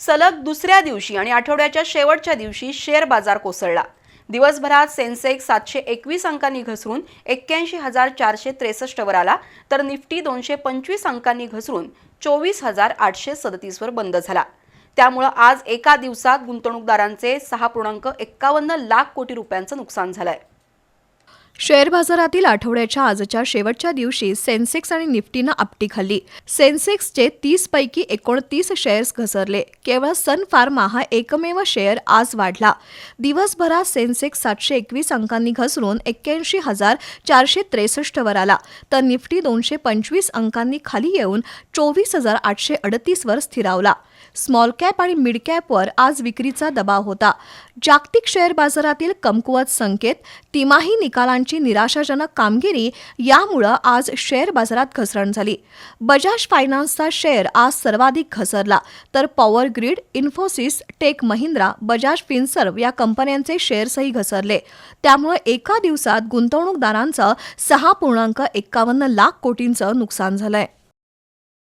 सलग दुसऱ्या दिवशी आणि आठवड्याच्या शेवटच्या दिवशी शेअर बाजार कोसळला. दिवसभरात सेन्सेक्स सातशे एकवीस अंकांनी घसरून एक्क्याऐंशी हजार चारशे त्रेसष्टवर आला तर निफ्टी दोनशे पंचवीस अंकांनी घसरून चोवीस हजार आठशे सदतीसवर बंद झाला. त्यामुळं आज एका दिवसात गुंतवणूकदारांचे सहा पूर्णांक एक्कावन्न लाख कोटी रुपयांचं नुकसान झालं आहे शेअर बाजारातील आठवड्याच्या आजच्या शेवटच्या दिवशी सेन्सेक्स आणि निफ्टीनं आपटी खाल्ली. सेन्सेक्सचे तीस पैकी एकोणतीस शेअर्स घसरले. केवळ सन फार्मा हा एकमेव शेअर आज वाढला. दिवसभरात सेन्सेक्स सातशे एकवीस अंकांनी घसरून एक्क्याऐंशी हजार चारशे त्रेसष्टवर आला. तर निफ्टी दोनशे पंचवीस अंकांनी खाली येऊन चोवीस हजार आठशे अडतीसवर स्थिरावला. स्मॉल कॅप आणि मिड कॅपवर आज विक्रीचा दबाव होता. जागतिक शेअर बाजारातील कमकुवत संकेत तिमाही निकालांची निराशाजनक कामगिरी यामुळं आज शेअर बाजारात घसरण झाली. बजाज फायनान्सचा शेअर आज सर्वाधिक घसरला. तर power grid Infosys tech Mahindra Bajaj Finserv या कंपन्यांचे शेअर्सही घसरले. त्यामुळे एका दिवसात गुंतवणूकदारांचं सहा पूर्णांक एक्कावन्न लाख कोटींचं नुकसान झालंय.